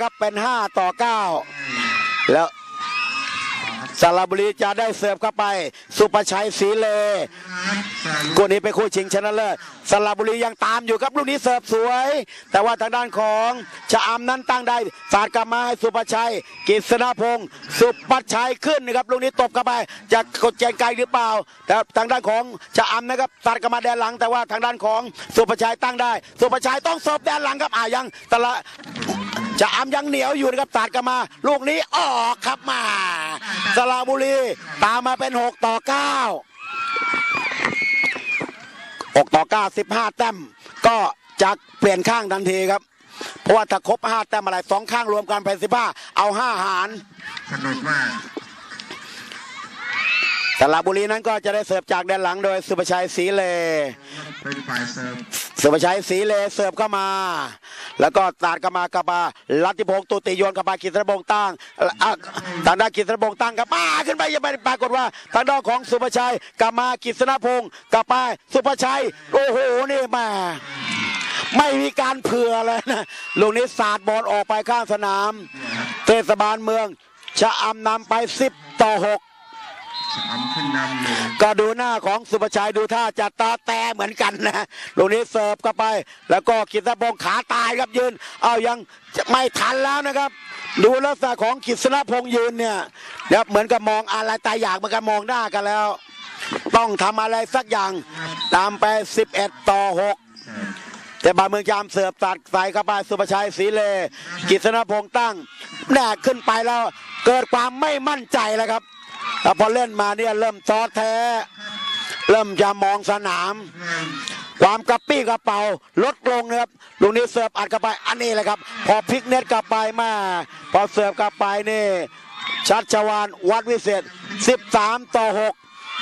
ครับเป็น 5 ต่อ 9 แล้วสระบุรีจะได้เสิร์ฟเข้าไป สุประชัยศรีเลคู่นี้เป็นคู่ชิงชนะเลิศสระบุรียังตามอยู่ครับลูกนี้เสิร์ฟสวย แต่ว่าทางด้านของชะอำนั้นตั้งได้สาดกลับมาให้สุประชัยกฤษณพงศ์สุประชัยขึ้นนะครับลูกนี้ตบเข้าไปจะกดแจงไกลหรือเปล่าแต่ทางด้านของชะอำนะครับสาดกลับมาแดนหลัง แต่ว่าทางด้านของสุประชัยตั้งได้ สุประชัยต้องเสิร์ฟแดนหลังครับอ่ายังต่ละ จะอำยังเหนียวอยู่นะครับตัดกันมา ลูกนี้ออกครับมาสระบุรีตามมาเป็น 6 ต่อ 9 6 ต่อ 9 15 แต้ม ก็จะเปลี่ยนข้างทันทีครับ เพราะว่าถ้าครบ 5 แต้มอะไรสองข้างรวมกันเป็น15 เอา 5 หารสนุกมากสระบุรีนั้นก็จะได้เสิร์ฟจากแดนหลังโดยสุภชัยศรีเลเป็นฝ่ายเสิร์ฟ สุภชัยศรีเลเสิร์ฟเข้ามา แล้วก็ตาดเข้ามากลับมาลัทธิพงศ์ตุติโยนเข้ามากิตระบงตั้งทางด้านกิตระบงตั้งกับมาขึ้นไปยังไม่ปรากฏว่าทางด้านของสุภชัยกลับมากิษณพงศ์กลับไปสุภชัยโอ้โหนี่มาไม่มีการเผื่อเลยนะลูกนี้สาดบอลออกไปข้างสนาม เทศบาลเมือง ชะอำนำไป 10 ต่อ 6 สามขึ้นนำอยู่ก็ดูหน้าของสุภชัยดูท่าจะตาแต่เหมือนกันนะลูกนี้เสิร์ฟเข้าไป แล้วก็กิตพงศ์ขาตายครับยืน เอายังไม่ทันแล้วนะครับ ดูลักษณะของกิษณพงศ์ยืนเนี่ยครับเหมือนกับมองอะไรตายอยากเหมือนกับมองหน้ากันแล้ว ต้องทำอะไรสักอย่างตามไป 11 ต่อ 6แต่บาเมืองจามเสิร์ฟตัดใส่เข้าไปสุภชัยศรีเลกิษณพงศ์ตั้งแน่ขึ้นไปแล้ว เกิดความไม่มั่นใจแล้วครับ แล้วพอเล่นมาเนี่ยเริ่มซอแท้ เริ่มจะมองสนาม ความกระปี้กระเป๋าลดลงนะครับลูกนี้เสิร์ฟอัดเข้าไปอันนี้แหละครับ พอพลิกเน็ตกลับไปมาพอเสิร์ฟกลับไปนี่ชัดชวานวัดวิเศษ 13 ต่อ 6